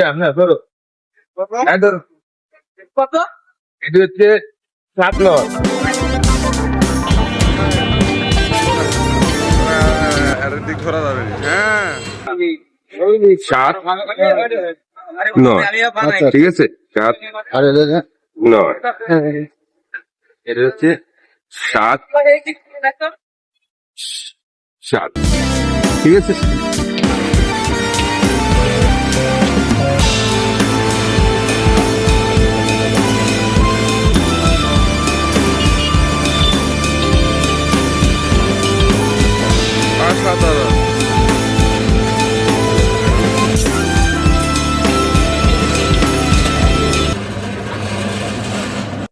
হ্যাঁ ধরো। হ্যাঁ ধরো। কত? এটা হচ্ছে সাত নয়। এর দিক ধরা যাবে হ্যাঁ। সাত নয়। ঠিক আছে সাত নয়। এটা হচ্ছে সাত। সাত। ঠিক আছে?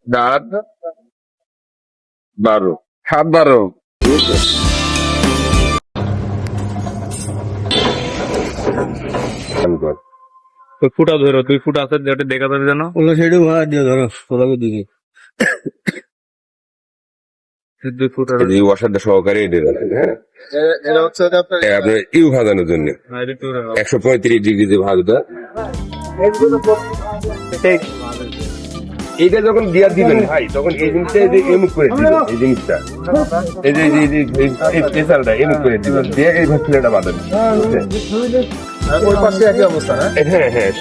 সাত বারো সাত বারো। তুই ফুটা ধরো তুই ফুটা আছে যেটা দেখা যাবে জানো ওগুলো সেটু ভাড়া দিয়ে ধরো কোথাও দিকে দুই ফুটা এই ওয়াশারটা সহকারে হ্যাঁ। এটা হচ্ছে আপনার আপনার ইউ ভাজানোর জন্য। একশো পঁয়ত্রিশ ডিগ্রিতে ভাজটা এইটা যখন গিয়ার দিবেন ভাই তখন এই জিনিসটা এই যে এম করে দিবেন এই জিনিসটা। এই যে এই যে- এই যে এম করে দিবেন দিয়ে এই ভেতরেটা বাদ দেন ওই পাশে একই অবস্থা না হ্যাঁ হ্যাঁ।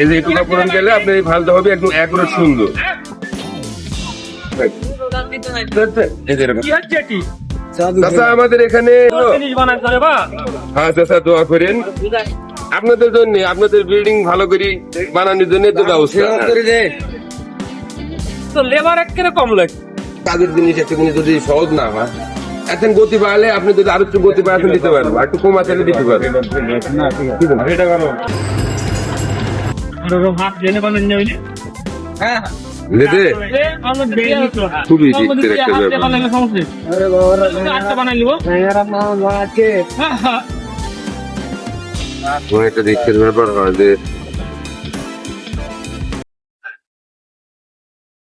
এই যে একটু কাপড় গেলে আপনি হবে একদম সুন্দর। চাচা আমাদের এখানে হ্যাঁ চাচা দোয়া করেন। আপনাদের জন্য আপনাদের বিল্ডিং ভালো করে বানানোর জন্য তো ব্যবস্থা। তো লেবার কম লাগে। কাজের জিনিস একটা জিনিস যদি সহজ না হয় এখন গতি বাড়ালে আপনি যদি আরও একটু গতি বাড়াতে দিতে পারব আর একটু কমাতে দিতে পারবেন লেদে। খুবই দিকতের একটা ব্যাপার একটা দিকতের ব্যাপার হয় যে